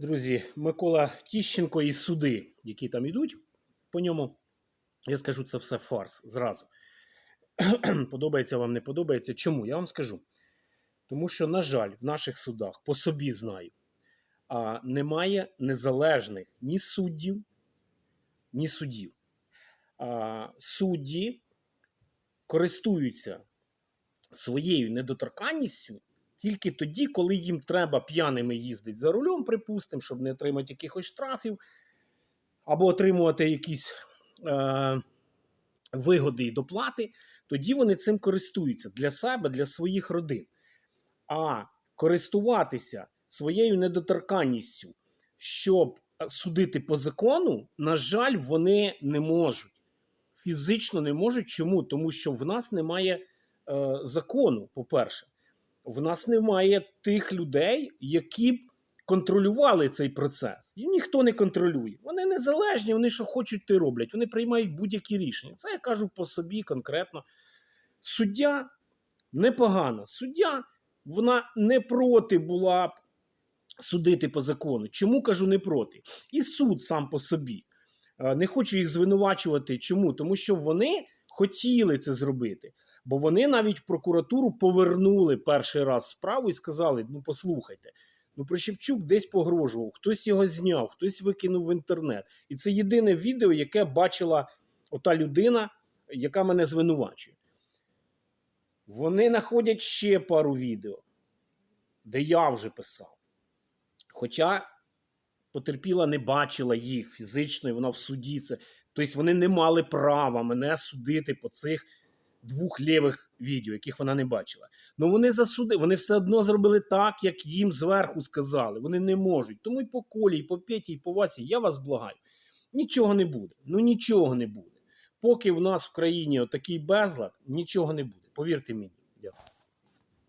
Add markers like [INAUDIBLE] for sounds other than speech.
Друзі, Микола Тіщенко і суди, які там йдуть по ньому, я скажу, це все фарс зразу. [CLEARS THROAT] подобається вам, не подобається. Чому? Я вам скажу. Тому що, на жаль, в наших судах, по собі знаю, а, немає незалежних ні суддів, ні судів. А, судді користуються своєю недоторканністю тільки тоді, коли їм треба п'яними їздити за рулем, припустимо, щоб не отримати якихось штрафів, або отримувати якісь е, вигоди і доплати, тоді вони цим користуються для себе, для своїх родин. А користуватися своєю недоторканністю, щоб судити по закону, на жаль, вони не можуть. Фізично не можуть. Чому? Тому що в нас немає е, закону, по-перше. В нас немає тих людей, які б контролювали цей процес. І ніхто не контролює. Вони незалежні, вони що хочуть, те роблять. Вони приймають будь-які рішення. Це я кажу по собі конкретно. Суддя непогана. Суддя вона не проти була б судити по закону. Чому кажу не проти? І суд сам по собі. Е, Не хочу їх звинувачувати. Чому? Тому що вони хотіли це зробити. Бо вони навіть прокуратуру повернули перший раз справу і сказали: ну послухайте, ну Прищепчук десь погрожував, хтось його зняв, хтось викинув в інтернет. І це єдине відео, яке бачила ота людина, яка мене звинувачує. Вони знаходять ще пару відео, де я вже писав. Хоча потерпіла не бачила їх фізично, і вона в суді. Це... Тобто вони не мали права мене судити по цих двох лівих відео, яких вона не бачила. Ну вони засудили, вони все одно зробили так, як їм зверху сказали. Вони не можуть. Тому і по колі, і по Петі, і по Васі, я вас благаю. Нічого не буде. Ну нічого не буде. Поки в нас в країні отакий безлад, нічого не буде. Повірте мені. Дякую.